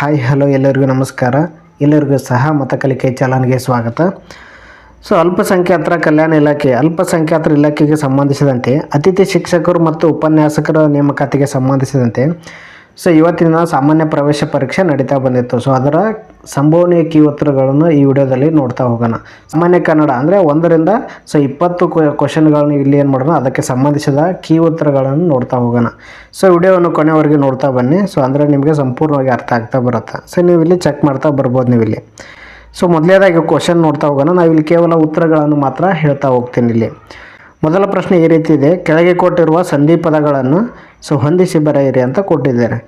Hi hello ಎಲ್ಲರಿಗೂ ನಮಸ್ಕಾರ. ಎಲ್ಲರಿಗೂ ಸಹ ಮತ ಕಲಿಕೆ ಚಾಲನೆಗೆ ಸ್ವಾಗತ. ಸೊ ಅಲ್ಪಸಂಖ್ಯಾತರ ಕಲ್ಯಾಣ ಇಲಾಖೆ, ಅಲ್ಪಸಂಖ್ಯಾತರ ಇಲಾಖೆಗೆ ಸಂಬಂಧಿಸಿದಂತೆ ಅತಿಥಿ ಶಿಕ್ಷಕರು ಮತ್ತು ಉಪನ್ಯಾಸಕರ ನೇಮಕಾತಿಗೆ ಸಂಬಂಧಿಸಿದಂತೆ ಸೊ ಇವತ್ತಿನ ಸಾಮಾನ್ಯ ಪ್ರವೇಶ ಪರೀಕ್ಷೆ ನಡೀತಾ ಬಂದಿತ್ತು. ಸೊ ಅದರ ಸಂಭವನೀಯ ಕೀ ಉತ್ತರಗಳನ್ನು ಈ ವಿಡಿಯೋದಲ್ಲಿ ನೋಡ್ತಾ ಹೋಗೋಣ. ಸಾಮಾನ್ಯ ಕನ್ನಡ ಅಂದರೆ ಒಂದರಿಂದ, ಸೊ ಇಪ್ಪತ್ತು ಕ್ವಶನ್ಗಳನ್ನು ಇಲ್ಲಿ ಏನು ಮಾಡೋಣ, ಅದಕ್ಕೆ ಸಂಬಂಧಿಸಿದ ಕೀ ಉತ್ತರಗಳನ್ನು ನೋಡ್ತಾ ಹೋಗೋಣ. ಸೊ ವಿಡಿಯೋವನ್ನು ಕೊನೆವರೆಗೆ ನೋಡ್ತಾ ಬನ್ನಿ. ಸೊ ಅಂದರೆ ನಿಮಗೆ ಸಂಪೂರ್ಣವಾಗಿ ಅರ್ಥ ಆಗ್ತಾ ಬರುತ್ತೆ. ಸೊ ನೀವು ಇಲ್ಲಿ ಚೆಕ್ ಮಾಡ್ತಾ ಬರ್ಬೋದು ನೀವು ಇಲ್ಲಿ. ಸೊ ಮೊದಲೇದಾಗಿ ಕ್ವಶನ್ ನೋಡ್ತಾ ಹೋಗೋಣ. ನಾವು ಇಲ್ಲಿ ಕೇವಲ ಉತ್ತರಗಳನ್ನು ಮಾತ್ರ ಹೇಳ್ತಾ ಹೋಗ್ತೀನಿ ಇಲ್ಲಿ. ಮೊದಲ ಪ್ರಶ್ನೆ ಈ ರೀತಿ ಇದೆ. ಕೆಳಗೆ ಕೊಟ್ಟಿರುವ ಸಂಧಿ ಪದಗಳನ್ನು ಸೊ ಹೊಂದಿಸಿ ಬರೆಯಿರಿ ಅಂತ ಕೊಟ್ಟಿದ್ದಾರೆ.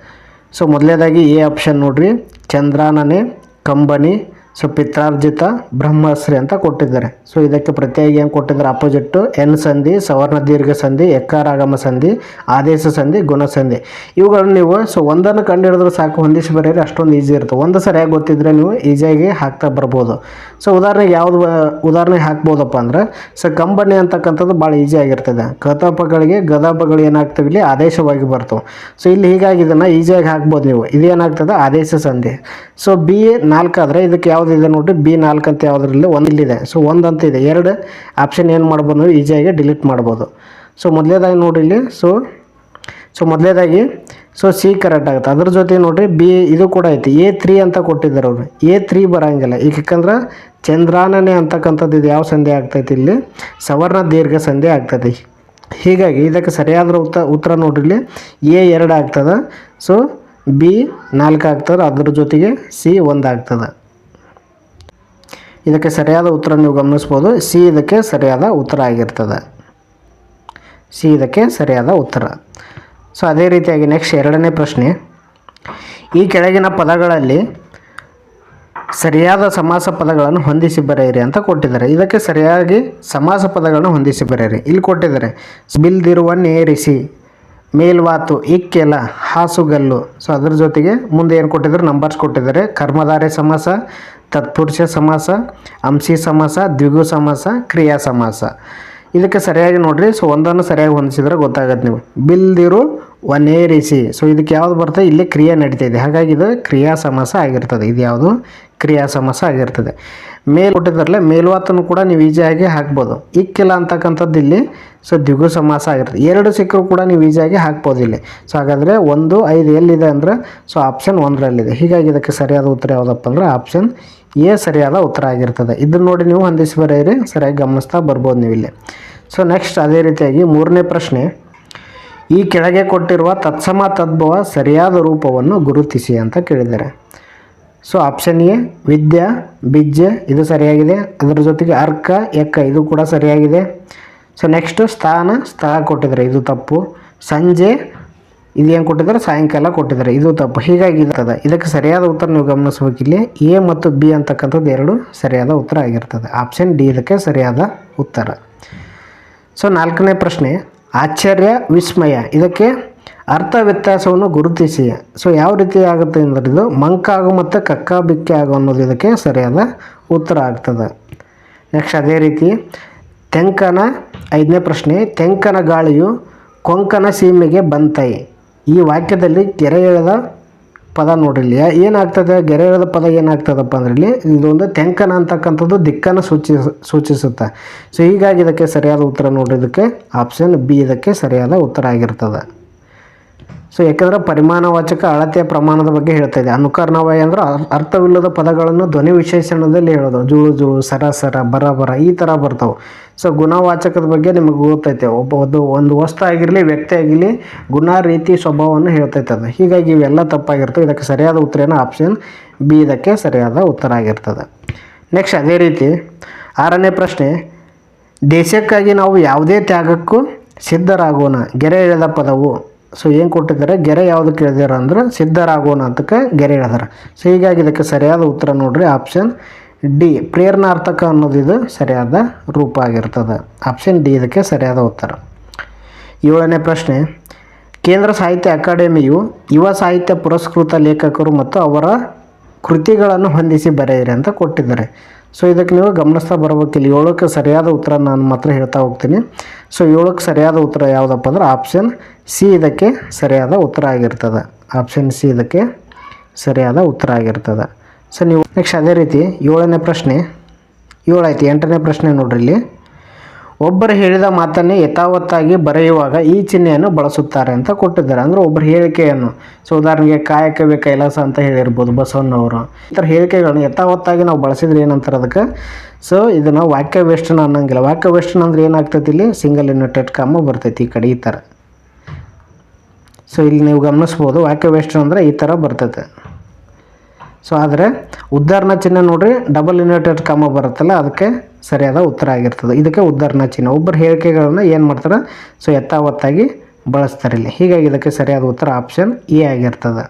ಸೊ ಮೊದಲನೇದಾಗಿ ಎ ಆಪ್ಷನ್ ನೋಡ್ರಿ. ಚಂದ್ರಾನನೆ ಕಂಬನಿ ಸೊ ಪಿತ್ರಾರ್ಜಿತ ಬ್ರಹ್ಮಶ್ರೀ ಅಂತ ಕೊಟ್ಟಿದ್ದಾರೆ. ಸೊ ಇದಕ್ಕೆ ಪ್ರತಿಯಾಗಿ ಏನು ಕೊಟ್ಟಿದ್ದಾರೆ? ಅಪೋಸಿಟ್ಟು ಎನ್ ಸಂಧಿ ಸವರ್ಣ ದೀರ್ಘ ಸಂಧಿ ಎಕ್ಕಾರಾಗಮ ಸಂಧಿ ಆದೇಶ ಸಂಧಿ ಗುಣ ಸಂಧಿ. ಇವುಗಳನ್ನು ನೀವು ಸೊ ಒಂದನ್ನು ಕಂಡು ಹಿಡಿದ್ರೆ ಸಾಕು. ಹೊಂದಿಸಿ ಬರೆಯಿರಿ, ಅಷ್ಟೊಂದು ಈಸಿ ಇರುತ್ತೆ. ಒಂದು ಸರಿಯಾಗಿ ಗೊತ್ತಿದ್ರೆ ನೀವು ಈಸಿಯಾಗಿ ಹಾಕ್ತಾ ಬರ್ಬೋದು. ಸೊ ಉದಾಹರಣೆಗೆ ಯಾವುದು, ಉದಾಹರಣೆ ಹಾಕ್ಬೋದಪ್ಪ ಅಂದ್ರೆ ಸೊ ಕಂಬನಿ ಅಂತಕ್ಕಂಥದ್ದು ಭಾಳ ಈಸಿ ಆಗಿರ್ತದೆ. ಕತಪಗಳಿಗೆ ಗದಪಗಳು ಏನಾಗ್ತವೆ? ಇಲ್ಲಿ ಆದೇಶವಾಗಿ ಬರ್ತವೆ. ಸೊ ಇಲ್ಲಿ ಹೀಗಾಗಿ ಇದನ್ನು ಈಸಿಯಾಗಿ ಹಾಕ್ಬೋದು ನೀವು. ಇದೇನಾಗ್ತದೆ? ಆದೇಶ ಸಂಧಿ. ಸೊ ಬಿ ನಾಲ್ಕಾದರೆ ಇದಕ್ಕೆ ಯಾವುದಿದೆ ನೋಡಿರಿ, ಬಿ ನಾಲ್ಕು ಅಂತ ಯಾವುದ್ರಲ್ಲಿ ಒಂದು ಇಲ್ಲಿದೆ. ಸೊ ಒಂದು ಅಂತ ಇದೆ. ಎರಡು ಆಪ್ಷನ್ ಏನು ಮಾಡ್ಬೋದು ಅಂದ್ರೆ ಈಸಿಯಾಗಿ ಡಿಲೀಟ್ ಮಾಡ್ಬೋದು. ಸೊ ಮೊದಲೇದಾಗಿ ನೋಡಿ ಇಲ್ಲಿ. ಸೊ ಸೊ ಮೊದಲೇದಾಗಿ ಸೊ ಸಿ ಕರೆಕ್ಟ್ ಆಗುತ್ತೆ. ಅದ್ರ ಜೊತೆ ನೋಡಿರಿ ಬಿ ಇದು ಕೂಡ ಐತಿ. ಎ ತ್ರೀ ಅಂತ ಕೊಟ್ಟಿದ್ದಾರೆ ಅವರು. ಎ ತ್ರೀ ಬರೋಂಗಿಲ್ಲ. ಈಗ ಯಾಕಂದ್ರೆ ಚಂದ್ರಾನನೆ ಅಂತಕ್ಕಂಥದ್ದು ಇದು ಯಾವ ಸಂಧಿ ಆಗ್ತೈತಿ ಇಲ್ಲಿ? ಸವರ್ಣ ದೀರ್ಘ ಸಂಧಿ ಆಗ್ತೈತಿ. ಹೀಗಾಗಿ ಇದಕ್ಕೆ ಸರಿಯಾದ ಉತ್ತರ ಉತ್ತರ ನೋಡ್ರಿ ಎ ಎರಡು ಆಗ್ತದೆ. ಸೊ ಬಿ ನಾಲ್ಕು ಆಗ್ತದೆ. ಅದ್ರ ಜೊತೆಗೆ ಸಿ ಒಂದು ಆಗ್ತದೆ. ಇದಕ್ಕೆ ಸರಿಯಾದ ಉತ್ತರ ನೀವು ಗಮನಿಸ್ಬೋದು. ಸಿ ಇದಕ್ಕೆ ಸರಿಯಾದ ಉತ್ತರ ಆಗಿರ್ತದೆ. ಸಿ ಇದಕ್ಕೆ ಸರಿಯಾದ ಉತ್ತರ. ಸೊ, ಅದೇ ರೀತಿಯಾಗಿ ನೆಕ್ಸ್ಟ್ ಎರಡನೇ ಪ್ರಶ್ನೆ. ಈ ಕೆಳಗಿನ ಪದಗಳಲ್ಲಿ ಸರಿಯಾದ ಸಮಾಸ ಪದಗಳನ್ನು ಹೊಂದಿಸಿ ಬರೆಯಿರಿ ಅಂತ ಕೊಟ್ಟಿದ್ದಾರೆ. ಇದಕ್ಕೆ ಸರಿಯಾಗಿ ಸಮಾಸ ಪದಗಳನ್ನು ಹೊಂದಿಸಿ ಬರೆಯಿರಿ. ಇಲ್ಲಿ ಕೊಟ್ಟಿದ್ದಾರೆ, ಬಿಲ್ದಿರುವ ನೇರಿಸಿ, ಮೇಲ್ವಾತು ಇಕ್ಕೆಲ ಹಾಸುಗಲ್ಲು. ಸೊ, ಅದ್ರ ಜೊತೆಗೆ ಮುಂದೆ ಏನು ಕೊಟ್ಟಿದ್ದಾರೆ ನಂಬರ್ಸ್ ಕೊಟ್ಟಿದ್ದಾರೆ. ಕರ್ಮಧಾರೆ ಸಮಾಸ ತತ್ಪುರುಷ ಸಮಾಸ, ಅಂಶಿ ಸಮಾಸ, ದ್ವಿಗು ಸಮಾಸ, ಕ್ರಿಯಾ ಸಮಾಸ. ಇದಕ್ಕೆ ಸರಿಯಾಗಿ ನೋಡ್ರಿ ಸೊ ಒಂದನ್ನು ಸರಿಯಾಗಿ ಹೊಂದಿಸಿದ್ರೆ ಗೊತ್ತಾಗತ್ತೆ ನೀವು ಬಿಲ್ದಿರು ಒನೇರಿಸಿ ಸೊ ಇದಕ್ಕೆ ಯಾವ್ದು ಬರ್ತದೆ ಇಲ್ಲಿ ಕ್ರಿಯೆ ನಡೀತಾ ಇದೆ. ಹಾಗಾಗಿ ಇದು ಕ್ರಿಯಾ ಸಮಾಸ ಆಗಿರ್ತದೆ. ಇದು ಯಾವುದು? ಕ್ರಿಯಾ ಸಮಾಸ ಆಗಿರ್ತದೆ. ಮೇಲ್ ಕೊಟ್ಟಿದ್ರಲ್ಲ ಮೇಲ್ವಾತನ್ನು ಕೂಡ ನೀವು ಈಜಿಯಾಗಿ ಹಾಕ್ಬೋದು. ಇಕ್ಕಿಲ್ಲ ಅಂತಕ್ಕಂಥದ್ದು ಇಲ್ಲಿ ಸೊ ದ್ವಿಗು ಸಮಾಸ ಆಗಿರ್ತದೆ. ಎರಡು ಸಿಕ್ಕರು ಕೂಡ ನೀವು ಈಜಿಯಾಗಿ ಹಾಕ್ಬೋದು ಇಲ್ಲಿ. ಸೊ ಹಾಗಾದರೆ ಒಂದು, ಐದು ಎಲ್ಲಿದೆ ಅಂದರೆ ಸೊ ಆಪ್ಷನ್ ಒಂದರಲ್ಲಿದೆ. ಹೀಗಾಗಿ ಇದಕ್ಕೆ ಸರಿಯಾದ ಉತ್ತರ ಯಾವುದಪ್ಪ ಅಂದ್ರೆ ಆಪ್ಷನ್ ಎ ಸರಿಯಾದ ಉತ್ತರ ಆಗಿರ್ತದೆ. ಇದನ್ನು ನೋಡಿ ನೀವು ಹೊಂದಿಸಿ ಬರೆಯಿರಿ. ಸರಿಯಾಗಿ ಗಮನಿಸ್ತಾ ಬರ್ಬೋದು ನೀವು ಇಲ್ಲಿ. ಸೊ ನೆಕ್ಸ್ಟ್ ಅದೇ ರೀತಿಯಾಗಿ ಮೂರನೇ ಪ್ರಶ್ನೆ. ಈ ಕೆಳಗೆ ಕೊಟ್ಟಿರುವ ತತ್ಸಮ ತದ್ಭವ ಸರಿಯಾದ ರೂಪವನ್ನು ಗುರುತಿಸಿ ಅಂತ ಕೇಳಿದ್ದಾರೆ. ಸೊ ಆಪ್ಷನ್ ಎ, ವಿದ್ಯಾ, ಬಿಜ್ಜೆ, ಇದು ಸರಿಯಾಗಿದೆ. ಅದರ ಜೊತೆಗೆ ಅರ್ಕ ಎಕ್ಕ ಇದು ಕೂಡ ಸರಿಯಾಗಿದೆ. ಸೊ ನೆಕ್ಸ್ಟ್ ಸ್ಥಾನ, ಸ್ಥಳ ಕೊಟ್ಟಿದ್ದಾರೆ. ಇದು ತಪ್ಪು. ಸಂಜೆ ಇದೇನು ಕೊಟ್ಟಿದ್ದಾರೆ? ಸಾಯಂಕಾಲ ಕೊಟ್ಟಿದ್ದಾರೆ. ಇದು ತಪ್ಪು. ಹೀಗಾಗಿ ಇರ್ತದೆ. ಇದಕ್ಕೆ ಸರಿಯಾದ ಉತ್ತರ ನೀವು ಗಮನಿಸಬೇಕಿಲ್ಲಿ ಎ ಮತ್ತು ಬಿ ಅಂತಕ್ಕಂಥದ್ದು ಎರಡು ಸರಿಯಾದ ಉತ್ತರ ಆಗಿರ್ತದೆ. ಆಪ್ಷನ್ ಡಿ ಇದಕ್ಕೆ ಸರಿಯಾದ ಉತ್ತರ. ಸೊ ನಾಲ್ಕನೇ ಪ್ರಶ್ನೆ, ಆಶ್ಚರ್ಯ, ವಿಸ್ಮಯ. ಇದಕ್ಕೆ ಅರ್ಥ ವ್ಯತ್ಯಾಸವನ್ನು ಗುರುತಿಸಿ. ಸೊ ಯಾವ ರೀತಿ ಆಗುತ್ತೆ ಅಂದರೆ ಇದು ಮಂಕಾಗು ಮತ್ತು ಕಕ್ಕ ಬಿಕ್ಕಿ ಆಗು ಅನ್ನೋದು ಇದಕ್ಕೆ ಸರಿಯಾದ ಉತ್ತರ ಆಗ್ತದೆ. ನೆಕ್ಸ್ಟ್ ಅದೇ ರೀತಿ ತೆಂಕನ, ಐದನೇ ಪ್ರಶ್ನೆ, ತೆಂಕನ ಗಾಳಿಯು ಕೊಂಕನ ಸೀಮೆಗೆ ಬಂತೈ. ಈ ವಾಕ್ಯದಲ್ಲಿ ಗೆರೆ ಎಳೆದ ಪದ ನೋಡ್ರಿ ಏನಾಗ್ತದೆ? ಗೆರೆ ಎಳೆದ ಪದ ಏನಾಗ್ತದಪ್ಪ ಅಂದ್ರೆ ಇಲ್ಲಿ ಇದೊಂದು ತೆಂಕನ ಅಂತಕ್ಕಂಥದ್ದು ದಿಕ್ಕನ್ನು ಸೂಚಿಸ, ಸೂಚಿಸುತ್ತೆ. ಸೊ ಹೀಗಾಗಿ ಇದಕ್ಕೆ ಸರಿಯಾದ ಉತ್ತರ ನೋಡ್ರಿ. ಇದಕ್ಕೆ ಆಪ್ಷನ್ ಬಿ ಇದಕ್ಕೆ ಸರಿಯಾದ ಉತ್ತರ ಆಗಿರ್ತದೆ. ಸೊ ಯಾಕಂದರೆ ಪರಿಮಾಣವಾಚಕ ಅಳತೆಯ ಪ್ರಮಾಣದ ಬಗ್ಗೆ ಹೇಳ್ತಾ ಇದೆ ಅನುಕರಣವಾಯ ಅಂದ್ರೆ ಅರ್ಥವಿಲ್ಲದ ಪದಗಳನ್ನು ಧ್ವನಿ ವಿಶೇಷಣದಲ್ಲಿ ಹೇಳೋದು. ಜುಳು ಜುಳು ಬರ ಬರ ಈ ಥರ ಬರ್ತಾವೆ. ಸೊ ಗುಣವಾಚಕದ ಬಗ್ಗೆ ನಿಮಗೆ ಗೊತ್ತೈತೆ ಒಬ್ಬ ಒಂದು ಒಂದು ವಸ್ತು ಆಗಿರಲಿ, ವ್ಯಕ್ತಿ ಆಗಿರಲಿ, ಗುಣ, ರೀತಿ, ಸ್ವಭಾವವನ್ನು ಹೇಳ್ತೈತೆ ಅದು ಹೀಗಾಗಿ ಇವೆಲ್ಲ ತಪ್ಪಾಗಿರ್ತವೆ. ಇದಕ್ಕೆ ಸರಿಯಾದ ಉತ್ತರ ಏನೋ ಆಪ್ಷನ್ ಬಿ ಇದಕ್ಕೆ ಸರಿಯಾದ ಉತ್ತರ ಆಗಿರ್ತದೆ. ನೆಕ್ಸ್ಟ್ ಅದೇ ರೀತಿ ಆರನೇ ಪ್ರಶ್ನೆ, ದೇಶಕ್ಕಾಗಿ ನಾವು ಯಾವುದೇ ತ್ಯಾಗಕ್ಕೂ ಸಿದ್ಧರಾಗೋಣ. ಗೆರೆ ಎಳೆದ ಪದವು ಸೊ ಏನು ಕೊಟ್ಟಿದ್ದಾರೆ? ಗೆರೆ ಯಾವುದು ಕೇಳಿದಾರೆ ಅಂದ್ರೆ ಸಿದ್ಧರಾಗೋಣ ಅಂತಕ್ಕೆ ಗೆರೆ ಹೇಳಿದಾರೆ ಸೊ ಹೀಗಾಗಿ ಇದಕ್ಕೆ ಸರಿಯಾದ ಉತ್ತರ ನೋಡ್ರಿ ಆಪ್ಷನ್ ಡಿ ಪ್ರೇರಣಾರ್ಥಕ ಅನ್ನೋದು ಇದು ಸರಿಯಾದ ರೂಪ ಆಗಿರ್ತದೆ. ಆಪ್ಷನ್ ಡಿ ಇದಕ್ಕೆ ಸರಿಯಾದ ಉತ್ತರ. ಏಳನೇ ಪ್ರಶ್ನೆ. ಕೇಂದ್ರ ಸಾಹಿತ್ಯ ಅಕಾಡೆಮಿಯು ಯುವ ಸಾಹಿತ್ಯ ಪುರಸ್ಕೃತ ಲೇಖಕರು ಮತ್ತು ಅವರ ಕೃತಿಗಳನ್ನು ಹೊಂದಿಸಿ ಬರೆಯಿರಿ ಅಂತ ಕೊಟ್ಟಿದ್ದಾರೆ. ಸೊ ಇದಕ್ಕೆ ನೀವು ಗಮನಿಸ್ತಾ ಇಲ್ಲಿ ಏಳಕ್ಕೆ ಸರಿಯಾದ ಉತ್ತರ ನಾನು ಮಾತ್ರ ಹೇಳ್ತಾ ಹೋಗ್ತೀನಿ. ಸೊ ಏಳಕ್ಕೆ ಸರಿಯಾದ ಉತ್ತರ ಯಾವುದಪ್ಪ ಅಂದ್ರೆ ಆಪ್ಷನ್ ಸಿ ಇದಕ್ಕೆ ಸರಿಯಾದ ಉತ್ತರ ಆಗಿರ್ತದೆ. ಆಪ್ಷನ್ ಸಿ ಇದಕ್ಕೆ ಸರಿಯಾದ ಉತ್ತರ ಆಗಿರ್ತದೆ. ಸೊ ನೀವು ನೆಕ್ಸ್ಟ್ ಅದೇ ರೀತಿ ಏಳನೇ ಪ್ರಶ್ನೆ ಏಳಾಯ್ತು ಎಂಟನೇ ಪ್ರಶ್ನೆ ನೋಡ್ರಿ ಇಲ್ಲಿ. ಒಬ್ಬರು ಹೇಳಿದ ಮಾತನ್ನೇ ಯಥಾವತ್ತಾಗಿ ಬರೆಯುವಾಗ ಈ ಚಿಹ್ನೆಯನ್ನು ಬಳಸುತ್ತಾರೆ ಅಂತ ಕೊಟ್ಟಿದ್ದಾರೆ. ಅಂದರೆ ಒಬ್ಬರ ಹೇಳಿಕೆಯನ್ನು, ಸೊ ಉದಾಹರಣೆಗೆ ಕಾಯಕವೇ ಕೈಲಾಸ ಅಂತ ಹೇಳಿರ್ಬೋದು ಬಸವಣ್ಣವರು. ಈ ಥರ ಹೇಳಿಕೆಗಳನ್ನು ಯಥಾವತ್ತಾಗಿ ನಾವು ಬಳಸಿದ್ರೆ ಏನಂತಾರೆ ಅದಕ್ಕೆ? ಸೊ ಇದನ್ನು ವಾಕ್ಯ ವೇಷ್ಟನ ಅನ್ನಂಗಿಲ್ಲ. ವಾಕ್ಯ ವೇಷ್ಟನ ಅಂದ್ರೆ ಏನಾಗ್ತೈತಿ ಇಲ್ಲಿ? ಸಿಂಗಲ್ ಯುನಿಟೆಡ್ ಕಾಮ ಬರ್ತೈತಿ ಈ ಕಡೆ ಈ ಥರ. ಸೊ ಇಲ್ಲಿ ನೀವು ಗಮನಿಸ್ಬೋದು, ವಾಕ್ಯ ವೇಷ್ಟನ ಅಂದರೆ ಈ ಥರ ಬರ್ತೈತೆ. ಸೊ ಆದರೆ ಉದ್ಧಾರಣ ಚಿಹ್ನೆ ನೋಡ್ರಿ ಡಬಲ್ ಯುನೈಟೆಡ್ ಕಾಮ ಬರುತ್ತಲ್ಲ, ಅದಕ್ಕೆ ಸರಿಯಾದ ಉತ್ತರ ಆಗಿರ್ತದೆ. ಇದಕ್ಕೆ ಉದ್ಧಾರಣ ಚಿಹ್ನೆ ಒಬ್ಬರ ಹೇಳಿಕೆಗಳನ್ನ ಏನು ಮಾಡ್ತಾರೆ? ಸೊ ಯಥಾವತ್ತಾಗಿ ಬಳಸ್ತಾರೆ ಇಲ್ಲಿ. ಹೀಗಾಗಿ ಇದಕ್ಕೆ ಸರಿಯಾದ ಉತ್ತರ ಆಪ್ಷನ್ ಎ ಆಗಿರ್ತದೆ.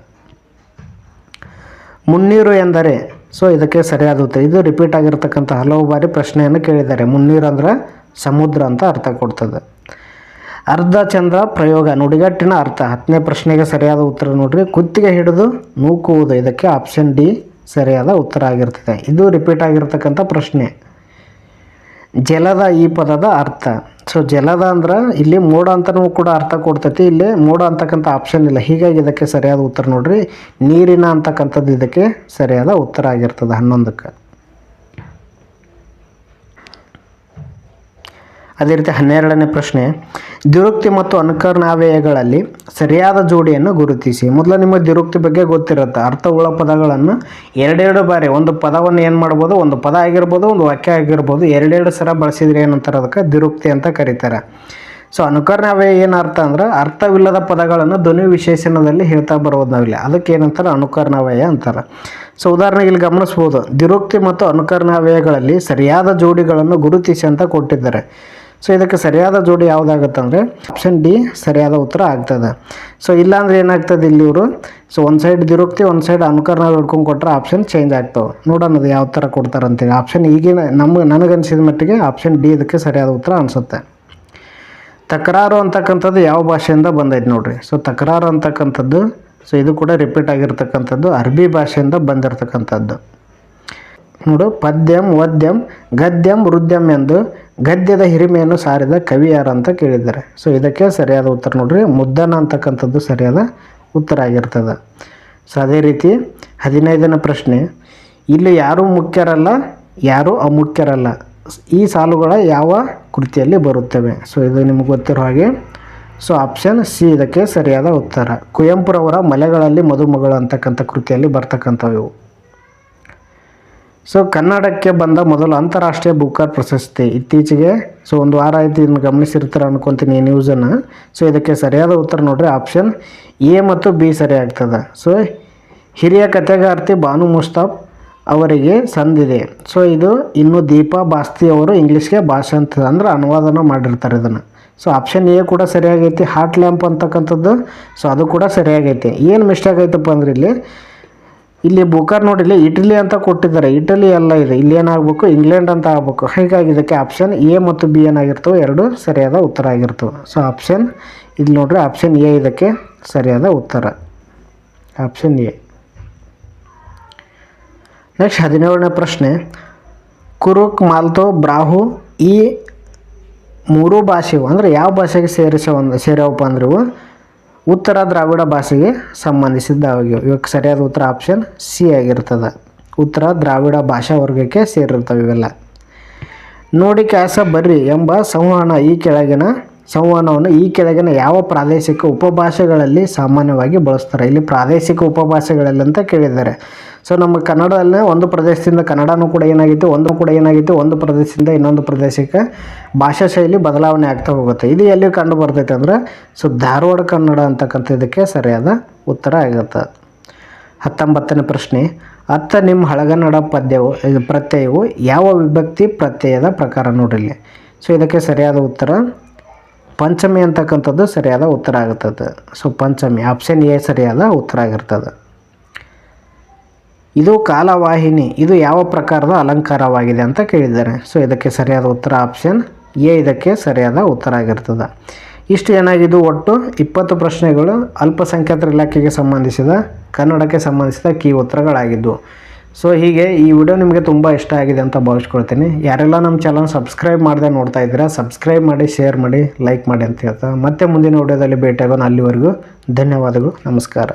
ಮುನ್ನೀರು ಎಂದರೆ ಸೊ ಇದಕ್ಕೆ ಸರಿಯಾದ ಉತ್ತರ. ಇದು ರಿಪೀಟ್ ಆಗಿರ್ತಕ್ಕಂಥ ಹಲವು ಬಾರಿ ಪ್ರಶ್ನೆಯನ್ನು ಕೇಳಿದ್ದಾರೆ. ಮುನ್ನೀರು ಅಂದ್ರೆ ಸಮುದ್ರ ಅಂತ ಅರ್ಥ ಕೊಡ್ತದೆ. ಅರ್ಧ ಚಂದ್ರ ಪ್ರಯೋಗ. ನುಡಿಗಟ್ಟಿನ ಅರ್ಥ. ಹತ್ತನೇ ಪ್ರಶ್ನೆಗೆ ಸರಿಯಾದ ಉತ್ತರ ನೋಡ್ರಿ. ಕುತ್ತಿಗೆ ಹಿಡಿದು ನೂಕುವುದು. ಇದಕ್ಕೆ ಆಪ್ಷನ್ ಡಿ ಸರಿಯಾದ ಉತ್ತರ ಆಗಿರ್ತದೆ. ಇದು ರಿಪೀಟ್ ಆಗಿರ್ತಕ್ಕಂಥ ಪ್ರಶ್ನೆ. ಜಲದ ಈ ಪದದ ಅರ್ಥ. ಸೊ ಜಲದ ಅಂದ್ರೆ ಇಲ್ಲಿ ಮೋಡ ಅಂತನೂ ಕೂಡ ಅರ್ಥ ಕೊಡ್ತೈತಿ. ಇಲ್ಲಿ ಮೋಡ ಅಂತಕ್ಕಂಥ ಆಪ್ಷನ್ ಇಲ್ಲ. ಹೀಗಾಗಿ ಇದಕ್ಕೆ ಸರಿಯಾದ ಉತ್ತರ ನೋಡ್ರಿ. ನೀರಿನ ಅಂತಕ್ಕಂಥದ್ದು ಇದಕ್ಕೆ ಸರಿಯಾದ ಉತ್ತರ ಆಗಿರ್ತದೆ ಹನ್ನೊಂದಕ್ಕೆ. ಅದೇ ರೀತಿ ಹನ್ನೆರಡನೇ ಪ್ರಶ್ನೆ, ದ್ವಿರುಕ್ತಿ ಮತ್ತು ಅನುಕರಣಾವ್ಯಯಗಳಲ್ಲಿ ಸರಿಯಾದ ಜೋಡಿಯನ್ನು ಗುರುತಿಸಿ. ಮೊದಲು ನಿಮಗೆ ದಿರುಕ್ತಿ ಬಗ್ಗೆ ಗೊತ್ತಿರುತ್ತೆ. ಉಳ ಪದಗಳನ್ನು ಎರಡೆರಡು ಬಾರಿ, ಒಂದು ಪದವನ್ನು ಏನು ಮಾಡ್ಬೋದು, ಒಂದು ಪದ ಆಗಿರ್ಬೋದು, ಒಂದು ವಾಕ್ಯ ಆಗಿರ್ಬೋದು, ಎರಡೆರಡು ಸಲ ಬಳಸಿದ್ರೆ ಏನಂತಾರೆ ಅದಕ್ಕೆ? ದ್ವಿರುಕ್ತಿ ಅಂತ ಕರೀತಾರೆ. ಸೊ ಅನುಕರಣಾವ್ಯಯ ಏನು ಅರ್ಥ ಅಂದ್ರೆ, ಅರ್ಥವಿಲ್ಲದ ಪದಗಳನ್ನು ಧ್ವನಿ ವಿಶೇಷಣದಲ್ಲಿ ಹೇಳ್ತಾ ಬರೋದು ನಾವಿಲ್ಲ. ಅದಕ್ಕೆ ಏನಂತಾರೆ? ಅನುಕರಣಾವ್ಯಯ ಅಂತಾರೆ. ಸೊ ಉದಾಹರಣೆಗೆ ಇಲ್ಲಿ ಗಮನಿಸ್ಬೋದು. ದಿರುಕ್ತಿ ಮತ್ತು ಅನುಕರಣಾವ್ಯಯಗಳಲ್ಲಿ ಸರಿಯಾದ ಜೋಡಿಗಳನ್ನು ಗುರುತಿಸಿ ಅಂತ ಕೊಟ್ಟಿದ್ದಾರೆ. ಸೊ ಇದಕ್ಕೆ ಸರಿಯಾದ ಜೋಡಿ ಯಾವುದಾಗತ್ತಂದರೆ ಆಪ್ಷನ್ ಡಿ ಸರಿಯಾದ ಉತ್ತರ ಆಗ್ತದೆ. ಸೊ ಇಲ್ಲಾಂದ್ರೆ ಏನಾಗ್ತದೆ ಇಲ್ಲಿ ಇವರು? ಸೊ ಒಂದು ಸೈಡ್ ದಿರುಕ್ತಿ ಒಂದು ಸೈಡ್ ಅನುಕರಣ ಹಿಡ್ಕೊಂಡು ಕೊಟ್ಟರೆ ಆಪ್ಷನ್ ಚೇಂಜ್ ಆಗ್ತವೆ. ನೋಡೋಣ ಅದು ಯಾವ ಥರ ಕೊಡ್ತಾರೆ ಅಂತೇಳಿ ಆಪ್ಷನ್ ಈಗಿನ ನಮ್ಗೆ ನನಗನ್ಸಿದ ಮಟ್ಟಿಗೆ ಆಪ್ಷನ್ ಡಿ ಇದಕ್ಕೆ ಸರಿಯಾದ ಉತ್ತರ ಅನಿಸುತ್ತೆ. ತಕರಾರು ಅಂತಕ್ಕಂಥದ್ದು ಯಾವ ಭಾಷೆಯಿಂದ ಬಂದೈತೆ ನೋಡ್ರಿ. ಸೊ ತಕರಾರು ಅಂತಕ್ಕಂಥದ್ದು ಸೊ ಇದು ಕೂಡ ರಿಪೀಟ್ ಆಗಿರ್ತಕ್ಕಂಥದ್ದು ಅರಬಿ ಭಾಷೆಯಿಂದ ಬಂದಿರತಕ್ಕಂಥದ್ದು. ನೋಡು, ಪದ್ಯಂ, ವದ್ಯಂ, ಗದ್ಯಂ, ವೃದ್ಯಂ ಎಂದು ಗದ್ಯದ ಹಿರಿಮೆಯನ್ನು ಸಾರಿದ ಕವಿ ಯಾರು ಅಂತ ಕೇಳಿದ್ದಾರೆ. ಸೊ ಇದಕ್ಕೆ ಸರಿಯಾದ ಉತ್ತರ ನೋಡ್ರಿ. ಮುದ್ದನ ಅಂತಕ್ಕಂಥದ್ದು ಸರಿಯಾದ ಉತ್ತರ ಆಗಿರ್ತದೆ. ಸೊ ಅದೇ ರೀತಿ ಹದಿನೈದನೇ ಪ್ರಶ್ನೆ. ಇಲ್ಲಿ ಯಾರೂ ಮುಖ್ಯರಲ್ಲ, ಯಾರೂ ಅಮುಖ್ಯರಲ್ಲ? ಈ ಸಾಲುಗಳ ಯಾವ ಕೃತಿಯಲ್ಲಿ ಬರುತ್ತವೆ? ಸೊ ಇದು ನಿಮಗೆ ಗೊತ್ತಿರೋ ಹಾಗೆ. ಸೊ ಆಪ್ಷನ್ ಸಿ ಇದಕ್ಕೆ ಸರಿಯಾದ ಉತ್ತರ. ಕುವೆಂಪುರವರ ಮಲೆಗಳಲ್ಲಿ ಮದುಮಗಳು ಅಂತಕ್ಕಂಥ ಕೃತಿಯಲ್ಲಿ ಬರ್ತಕ್ಕಂಥವು. ಇವು ಸೊ ಕನ್ನಡಕ್ಕೆ ಬಂದ ಮೊದಲು ಅಂತಾರಾಷ್ಟ್ರೀಯ ಬುಕ್ಕರ್ ಪ್ರಶಸ್ತಿ. ಇತ್ತೀಚೆಗೆ ಸೊ ಒಂದು ವಾರ ಆಯಿತು ಇದನ್ನು ಗಮನಿಸಿರ್ತಾರೆ ಅನ್ಕೊತೀನಿ ಈ ನ್ಯೂಸನ್ನು ಸೊ ಇದಕ್ಕೆ ಸರಿಯಾದ ಉತ್ತರ ನೋಡ್ರಿ ಆಪ್ಷನ್ ಎ ಮತ್ತು ಬಿ ಸರಿ ಆಗ್ತದೆ ಸೊ ಹಿರಿಯ ಕಥೆಗಾರ್ತಿ ಬಾನು ಮುಸ್ತಾಫ್ ಅವರಿಗೆ ಸಂದಿದೆ. ಸೊ ಇದು ಇನ್ನು ದೀಪಾ ಬಾಸ್ತಿ ಅವರು ಇಂಗ್ಲೀಷ್ಗೆ ಭಾಷಾಂತರ ಅಂದ್ರೆ ಅನುವಾದನ ಮಾಡಿರ್ತಾರೆ ಇದನ್ನು. ಸೊ ಆಪ್ಷನ್ ಎ ಕೂಡ ಸರಿಯಾಗೈತಿ ಹಾಟ್ ಲ್ಯಾಂಪ್ ಅಂತಕ್ಕಂಥದ್ದು. ಸೊ ಅದು ಕೂಡ ಸರಿಯಾಗೈತಿ. ಏನು ಮಿಸ್ಟೇಕ್ ಆಯ್ತಪ್ಪ ಅಂದ್ರೆ ಇಲ್ಲಿ ಇಲ್ಲಿ ಬುಕರ್ ನೋಡಿ, ಇಲ್ಲಿ, ಇಟಲಿ ಅಂತ ಕೊಟ್ಟಿದ್ದಾರೆ. ಇಟಲಿ ಎಲ್ಲ ಇದೆ. ಇಲ್ಲಿ ಏನಾಗಬೇಕು? ಇಂಗ್ಲೆಂಡ್ ಅಂತ ಆಗಬೇಕು. ಹೀಗಾಗಿ ಇದಕ್ಕೆ ಆಪ್ಷನ್ ಎ ಮತ್ತು ಬಿ ಏನಾಗಿರ್ತವೆ? ಎರಡು ಸರಿಯಾದ ಉತ್ತರ ಆಗಿರ್ತವೆ. ಸೊ ಆಪ್ಷನ್ ಇಲ್ಲಿ ನೋಡ್ರಿ ಆಪ್ಷನ್ ಎ ಇದಕ್ಕೆ ಸರಿಯಾದ ಉತ್ತರ. Option A. ನೆಕ್ಸ್ಟ್ ಹದಿನೇಳನೇ ಪ್ರಶ್ನೆ. ಕುರುಕ್, ಮಾಲ್ತೋ, ಬ್ರಾಹು ಈ ಮೂರು ಭಾಷೆವು ಅಂದರೆ ಯಾವ ಭಾಷೆಗೆ ಸೇರಿಸೋ ಸೇರ್ಯಾವಪ್ಪ ಅಂದ್ರೆ ಉತ್ತರ ದ್ರಾವಿಡ ಭಾಷೆಗೆ ಸಂಬಂಧಿಸಿದ್ದಾಗಿವೆ ಇವಕ್ಕೆ ಸರಿಯಾದ ಉತ್ತರ ಆಪ್ಷನ್ ಸಿ ಆಗಿರ್ತದೆ. ಉತ್ತರ ದ್ರಾವಿಡ ಭಾಷಾ ವರ್ಗಕ್ಕೆ ಸೇರಿರ್ತವೆ ಇವೆಲ್ಲ. ನೋಡಿ ಕ್ಯಾಸ, ಬರ್ರಿ ಎಂಬ ಸಂವಹನ ಈ ಕೆಳಗಿನ ಸಂವಹನವನ್ನು ಈ ಕೆಳಗಿನ ಯಾವ ಪ್ರಾದೇಶಿಕ ಉಪಭಾಷೆಗಳಲ್ಲಿ ಸಾಮಾನ್ಯವಾಗಿ ಬಳಸ್ತಾರೆ. ಇಲ್ಲಿ ಪ್ರಾದೇಶಿಕ ಉಪಭಾಷೆಗಳಲ್ಲಿ ಅಂತ ಕೇಳಿದ್ದಾರೆ. ಸೊ ನಮ್ಮ ಕನ್ನಡದಲ್ಲೇ ಒಂದು ಪ್ರದೇಶದಿಂದ ಕನ್ನಡನೂ ಕೂಡ ಏನಾಗಿತ್ತು, ಒಂದು ಕೂಡ ಏನಾಗಿತ್ತು, ಒಂದು ಪ್ರದೇಶದಿಂದ ಇನ್ನೊಂದು ಪ್ರದೇಶಕ್ಕೆ ಭಾಷಾ ಶೈಲಿ ಬದಲಾವಣೆ ಆಗ್ತಾ ಹೋಗುತ್ತೆ. ಇದು ಎಲ್ಲಿ ಕಂಡು ಬರ್ತೈತೆ ಅಂದರೆ ಸೊ ಧಾರವಾಡ ಕನ್ನಡ ಅಂತಕ್ಕಂಥದಕ್ಕೆ ಸರಿಯಾದ ಉತ್ತರ ಆಗುತ್ತೆ. ಹತ್ತೊಂಬತ್ತನೇ ಪ್ರಶ್ನೆ, ಅತ್ತ ನಿಮ್ಮ ಹಳಗನ್ನಡ ಪದ್ಯವು ಪ್ರತ್ಯಯವು ಯಾವ ವಿಭಕ್ತಿ ಪ್ರತ್ಯಯದ ಪ್ರಕಾರ ನೋಡಿರಲಿ ಸೊ ಇದಕ್ಕೆ ಸರಿಯಾದ ಉತ್ತರ, ಪಂಚಮಿ ಅಂತಕ್ಕಂಥದ್ದು ಸರಿಯಾದ ಉತ್ತರ ಆಗುತ್ತದೆ. ಸೊ ಪಂಚಮಿ ಆಪ್ಷನ್ ಎ ಸರಿಯಾದ ಉತ್ತರ ಆಗಿರ್ತದೆ. ಇದು ಕಾಲವಾಹಿನಿ, ಇದು ಯಾವ ಪ್ರಕಾರದ ಅಲಂಕಾರವಾಗಿದೆ ಅಂತ ಕೇಳಿದ್ದಾರೆ. ಸೊ ಇದಕ್ಕೆ ಸರಿಯಾದ ಉತ್ತರ ಆಪ್ಷನ್ ಎ ಇದಕ್ಕೆ ಸರಿಯಾದ ಉತ್ತರ ಆಗಿರ್ತದೆ. ಇಷ್ಟು ಏನಾಗಿದ್ದು ಒಟ್ಟು ಇಪ್ಪತ್ತು ಪ್ರಶ್ನೆಗಳು ಅಲ್ಪಸಂಖ್ಯಾತರ ಇಲಾಖೆಗೆ ಸಂಬಂಧಿಸಿದ, ಕನ್ನಡಕ್ಕೆ ಸಂಬಂಧಿಸಿದ ಕೀ ಉತ್ತರಗಳಾಗಿದ್ದವು ಸೊ ಹೀಗೆ ಈ ವಿಡಿಯೋ ನಿಮಗೆ ತುಂಬ ಇಷ್ಟ ಆಗಿದೆ ಅಂತ ಭಾವಿಸ್ಕೊಳ್ತೀನಿ. ಯಾರೆಲ್ಲ ನಮ್ಮ ಚಾನಲ್ ಸಬ್ಸ್ಕ್ರೈಬ್ ಮಾಡದೆ ನೋಡ್ತಾ ಇದ್ದೀರಾ ಸಬ್ಸ್ಕ್ರೈಬ್ ಮಾಡಿ ಶೇರ್ ಮಾಡಿ ಲೈಕ್ ಮಾಡಿ ಅಂತ ಹೇಳ್ತಾ. ಮತ್ತೆ ಮುಂದಿನ ವಿಡಿಯೋದಲ್ಲಿ ಭೇಟಿಯಾಗೋಣ. ಅಲ್ಲಿವರೆಗೂ ಧನ್ಯವಾದಗಳು, ನಮಸ್ಕಾರ.